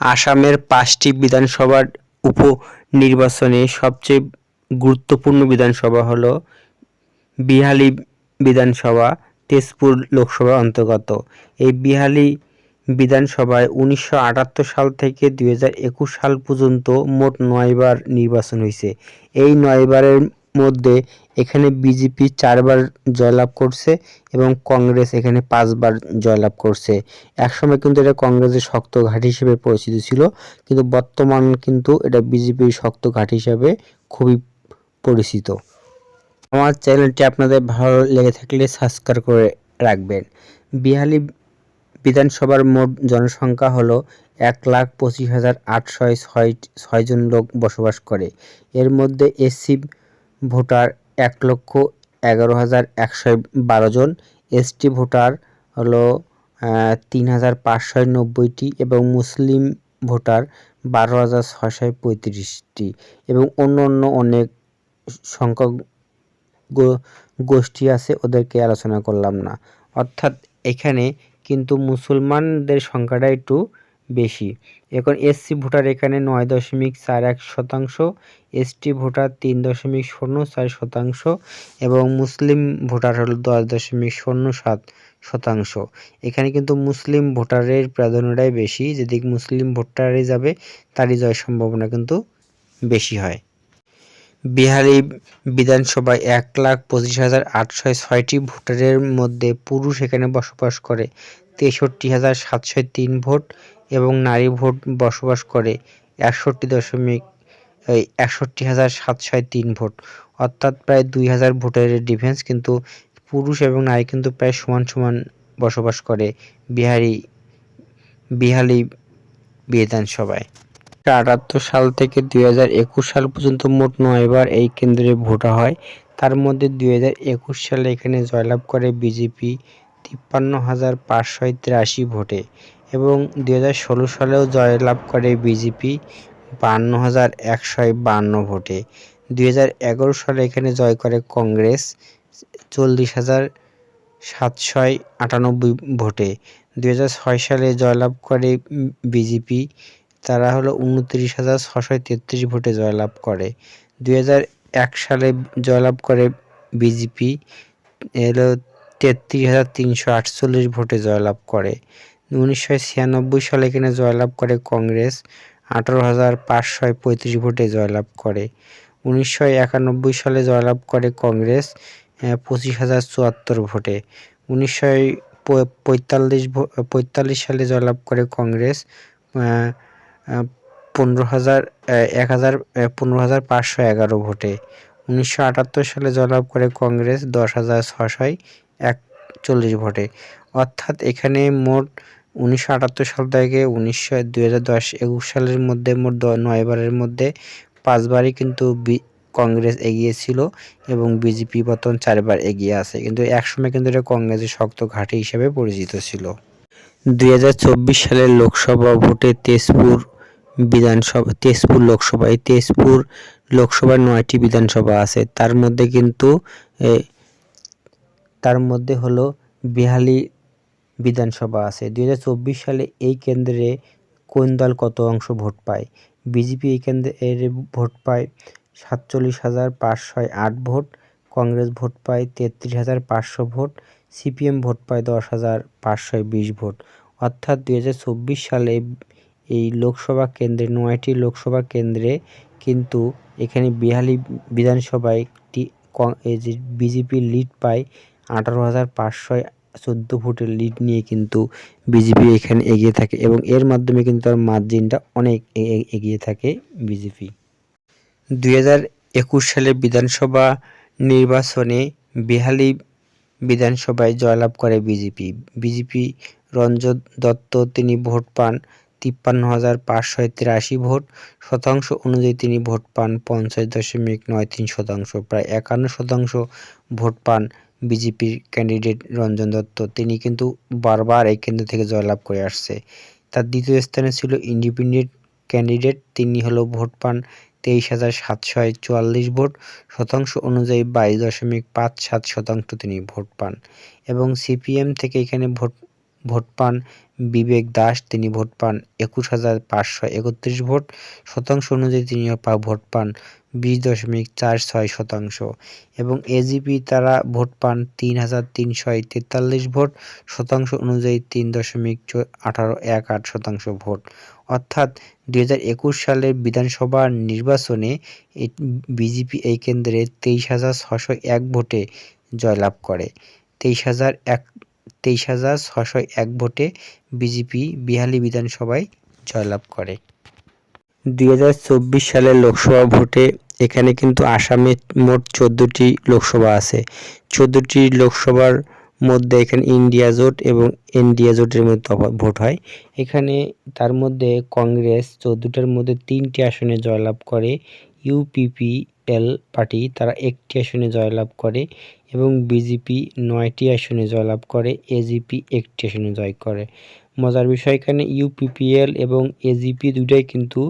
আসামের পাঁচটি বিধানসভার উপনির্বাচনে সবচেয়ে গুরুত্বপূর্ণ বিধানসভা হল বিহালি বিধানসভা, তেজপুর লোকসভার অন্তর্গত। এই বিহালি বিধানসভায় উনিশশো আটাত্তর সাল থেকে দুই সাল পর্যন্ত মোট নয়বার নির্বাচন হয়েছে। এই নয়বারের মধ্যে এখানে বিজেপি চারবার জয়লাভ করছে এবং কংগ্রেস এখানে পাঁচবার জয়লাভ করছে। একসময় কিন্তু এটা কংগ্রেসের শক্ত ঘাঁটি হিসেবে পরিচিত ছিল, কিন্তু বর্তমান কিন্তু এটা বিজেপির শক্ত ঘাঁটি হিসাবে খুবই পরিচিত। আমার চ্যানেলটি আপনাদের ভালো লেগে থাকলে সাবস্ক্রাইব করে রাখবেন। বিহালি বিধানসভার মোট জনসংখ্যা হলো এক লাখ পঁচিশ হাজার আটশো ছয়, ছয়জন লোক বসবাস করে। এর মধ্যে এসসি ভোটার এক লক্ষ এগারো হাজার একশো বারো জন এসটি ভোটার হলো তিন হাজার পাঁচশো নব্বইটি এবং মুসলিম ভোটার বারো হাজার ছশো পঁয়ত্রিশটি এবং অন্য অন্য অনেক সংখ্যক গোষ্ঠী আছে, ওদেরকে আলোচনা করলাম না। অর্থাৎ এখানে কিন্তু মুসলমানদের সংখ্যাটা একটু বেশি। এখন এসসি ভোটার এখানে নয় দশমিক চার এক শতাংশ, এসটি ভোটার তিন দশমিক শূন্য চার শতাংশ এবং মুসলিম ভোটার হলো দশ দশমিক শূন্য সাত শতাংশ। এখানে কিন্তু মুসলিম ভোটারের প্রাধান্যটাই বেশি, যেদিক মুসলিম ভোটারে যাবে, তারই জয় সম্ভাবনা কিন্তু বেশি হয়। বিহারি বিধানসভায় এক লাখ পঁচিশ হাজার আটশো ছয়টি ভোটারের মধ্যে পুরুষ এখানে বসবাস করে। তেষট্টি হাজার সাতশো তিন ভোট এবং নারী ভোট বসবাস করে একষট্টি দশমিক একষট্টি হাজার সাতশো তিন ভোট। অর্থাৎ প্রায় দুই হাজার ভোটের ডিফেন্স কিন্তু পুরুষ এবং নারী কিন্তু প্রায় সমান সমান বসবাস করে বিহারি, বিহালি বিধানসভায়। আটাত্তর সাল থেকে দু হাজার একুশ সাল পর্যন্ত মোট নয়বার এই কেন্দ্রে ভোটা হয়। তার মধ্যে দুই হাজার একুশ সালে এখানে জয়লাভ করে বিজেপি তিপ্পান্ন হাজার পাঁচশো তিরাশি ভোটে এবং দু হাজার ষোলো সালেও জয়লাভ করে বিজেপি বান্ন হাজার একশো বান্ন ভোটে। দু হাজার এগারো সালে এখানে জয় করে কংগ্রেস চল্লিশ হাজার সাতশো আটানব্বই ভোটে। দু হাজার ছয় সালে জয়লাভ করে বিজেপি তারা হলো উনত্রিশ হাজার ছশো তেত্রিশ ভোটে জয়লাভ করে। দু হাজার এক সালে জয়লাভ করে বিজেপি এলো তেত্রিশ হাজার তিনশো আটচল্লিশ ভোটে জয়লাভ করে। উনিশশো ছিয়ানব্বই সালে এখানে জয়লাভ করে কংগ্রেস, আঠারো হাজার পাঁচশো পঁয়ত্রিশ ভোটে জয়লাভ করে। উনিশশো একানব্বই সালে জয়লাভ করে কংগ্রেস পঁচিশ হাজার চুয়াত্তর ভোটে। উনিশশো পঁয়তাল্লিশ পঁয়তাল্লিশ সালে জয়লাভ করে কংগ্রেস পনেরো হাজার এক হাজার পনেরো হাজার পাঁচশো এগারো ভোটে। উনিশশো আটাত্তর সালে জয়লাভ করে কংগ্রেস, দশ হাজার ছশয় একচল্লিশ ভোটে। অর্থাৎ এখানে মোট উনিশশো আটাত্তর সাল থেকে উনিশশো দুই হাজার দশ একুশ সালের মধ্যে মোট নয়বারের মধ্যে পাঁচবারই কিন্তু কংগ্রেস এগিয়েছিল এবং বিজেপি বর্তমান চারবার এগিয়ে আছে। কিন্তু একসময় কিন্তু এটা কংগ্রেসের শক্ত ঘাঁটি হিসেবে পরিচিত ছিল। দুই হাজার চব্বিশ সালের লোকসভা ভোটে তেজপুর বিধানসভা তেজপুর লোকসভা এই তেজপুর লোকসভার নয়টি বিধানসভা আছে। তার মধ্যে কিন্তু তার মধ্যে হলো বিহালি বিধানসভা আছে। দু হাজার চব্বিশ সালে এই কেন্দ্রে কোন দল কত অংশ ভোট পায়? বিজেপি এই কেন্দ্রে ভোট পায় সাতচল্লিশ হাজার পাঁচশো আট ভোট, কংগ্রেস ভোট পায় তেত্রিশ হাজার পাঁচশো ভোট, সিপিএম ভোট পায় দশ হাজার পাঁচশো বিশ ভোট। অর্থাৎ দুই হাজার চব্বিশ সালে এই লোকসভা কেন্দ্রে, নয়টি লোকসভা কেন্দ্রে কিন্তু এখানে বিহালি বিধানসভায় একটি বিজেপি লিড পায় আঠারো হাজার পাঁচশো চোদ্দ ভোটের লিড নিয়ে কিন্তু বিজেপি এখানে এগিয়ে থাকে এবং এর মাধ্যমে কিন্তু তার মার্জিনটা অনেক এগিয়ে থাকে বিজেপি দুই হাজার একুশ সালে বিধানসভা নির্বাচনে বিহালি বিধানসভায় জয়লাভ করে বিজেপি বিজেপি রঞ্জন দত্ত তিনি ভোট পান তিপ্পান্ন হাজার পাঁচশো তিরাশি ভোট, শতাংশ অনুযায়ী তিনি ভোট পান পঞ্চাশ দশমিক নয় তিন শতাংশ, প্রায় একান্ন শতাংশ ভোট পান বিজেপির ক্যান্ডিডেট রঞ্জন দত্ত। তিনি কিন্তু বারবার এই কেন্দ্র থেকে জয়লাভ করে আসছে। তার দ্বিতীয় স্থানে ছিল ইন্ডিপেন্ডেন্ট ক্যান্ডিডেট। তিনি হলো ভোট পান তেইশ হাজার সাতশো চুয়াল্লিশ ভোট। শতাংশ অনুযায়ী বাইশ দশমিক পাঁচ সাত শতাংশ তিনি ভোট পান। এবং সিপিএম থেকে এখানে ভোট ভোট পান। বিবেক দাস, তিনি ভোট পান একুশ হাজার পাঁচশো একত্রিশ ভোট। শতাংশ অনুযায়ী তিনি ভোট পান, বিশ দশমিক চার ছয় শতাংশ। এবং এজিপি তারা ভোট পান তিন হাজার তিনশো তেতাল্লিশ ভোট। শতাংশ অনুযায়ী তিন দশমিক আঠারো এক আট শতাংশ ভোট। অর্থাৎ দুই হাজার একুশ সালের বিধানসভা নির্বাচনে বিজেপি এই কেন্দ্রে তেইশ হাজার ছশো এক ভোটে জয়লাভ করে। তেইশ হাজার এক তেইশ হাজার ছশো এক ভোটে বিজেপি বিহালি বিধানসভায় জয়লাভ করে। দুই হাজার চব্বিশ সালের লোকসভা ভোটে এখানে কিন্তু আসামে মোট চোদ্দোটি লোকসভা আছে। চোদ্দোটি লোকসভার মধ্যে এখানে ইন্ডিয়া জোট এবং ইন্ডিয়া জোটের মধ্যে ভোট হয়। এখানে তার মধ্যে কংগ্রেস চোদ্দোটার মধ্যে তিনটি আসনে জয়লাভ করে। ইউপিপিএল পার্টি তারা একটি আসনে জয়লাভ করে। এবং বিজেপি নয়টি আসনে জয়লাভ করে এজিপি একটি আসনে জয় করে। মজার বিষয় এখানে ইউপিপিএল এবং এজিপি দুটাই কিন্তু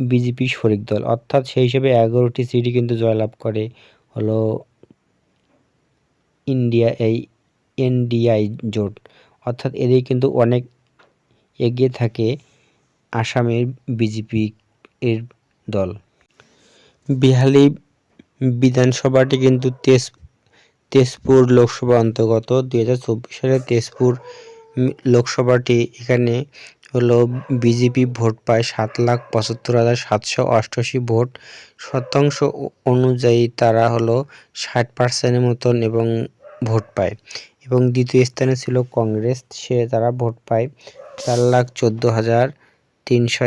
বিজেপি শরিক দল। অর্থাৎ সেই হিসেবে এগারোটি সিটি কিন্তু জয়লাভ করে। হলো ইন্ডিয়া, এই এনডিআই জোট। অর্থাৎ এদের কিন্তু অনেক এগিয়ে থাকে আসামের বিজেপি এর দল। বিহালি বিধানসভাটি কিন্তু তেজ তেজপুর লোকসভা অন্তর্গত। দুই হাজার চব্বিশ সালে তেজপুর লোকসভাটি এখানে হলো বিজেপি ভোট পায় সাত লাখ পঁচাত্তর হাজার সাতশো অষ্টআশি ভোট। শতাংশ অনুযায়ী তারা হলো ষাট পার্সেন্টের মতন এবং ভোট পায়। এবং দ্বিতীয় স্থানে ছিল কংগ্রেস, সে তারা ভোট পায় চার লাখ চোদ্দ হাজার তিনশো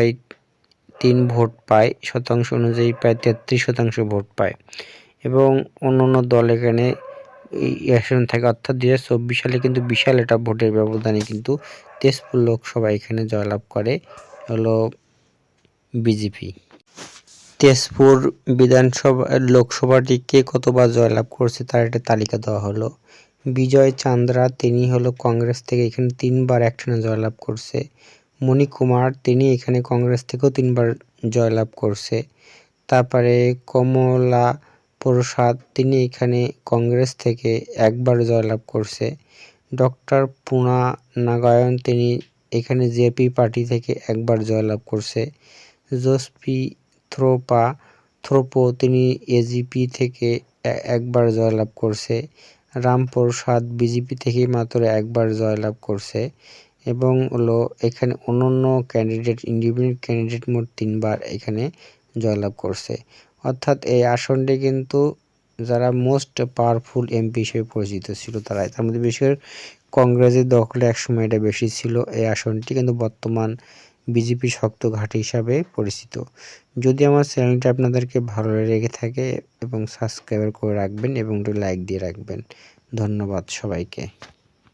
তিন ভোট পায়, শতাংশ অনুযায়ী প্রায় তেত্রিশ শতাংশ ভোট পায়। এবং অন্য অন্য দল এখানে আসন থাকে অর্থাৎ দু চব্বিশ সালে কিন্তু বিশাল এটা ভোটের ব্যবধানে কিন্তু তেজপুর লোকসভা এখানে জয়লাভ করে। হলো বিজেপি। তেজপুর বিধানসভা, লোকসভাটিকে কতবার জয়লাভ করছে তার একটা তালিকা দেওয়া হলো। বিজয় চান্দ্রা, তিনি হলো কংগ্রেস থেকে এখানে তিনবার একটানা জয়লাভ করছে। মণিকুমার তিনি এখানে কংগ্রেস থেকেও তিনবার জয়লাভ করছে। তারপরে কমলা প্রসাদ তিনি এখানে কংগ্রেস থেকে একবার জয়লাভ করছে। ডক্টর পুনা নাগায়ন, তিনি এখানে জেপি পার্টি থেকে একবার জয়লাভ করছে। জোসপি থ্রোপা, থ্রোপো, তিনি এজিপি থেকে একবার জয়লাভ করছে। রামপ্রসাদ বিজেপি থেকে মাত্র একবার জয়লাভ করছে। এবং হলো এখানে অন্যান্য ক্যান্ডিডেট, ইন্ডিপেন্ডেন্ট ক্যান্ডিডেট মোট তিনবার এখানে জয়লাভ করছে। অর্থাৎ এই আসনটি কিন্তু যারা মোস্ট পাওয়ারফুল এমপি হিসেবে পরিচিত ছিল তারা তার মধ্যে বিশেষ করে কংগ্রেসের দখলে একসময় এটা বেশি ছিল। এই আসনটি কিন্তু বর্তমান বিজেপি শক্ত ঘাঁটি হিসাবে পরিচিত। যদি আমার চ্যানেলটা আপনাদেরকে ভালো লেগে থাকে এবং সাবস্ক্রাইবার করে রাখবেন এবং একটু লাইক দিয়ে রাখবেন। ধন্যবাদ সবাইকে।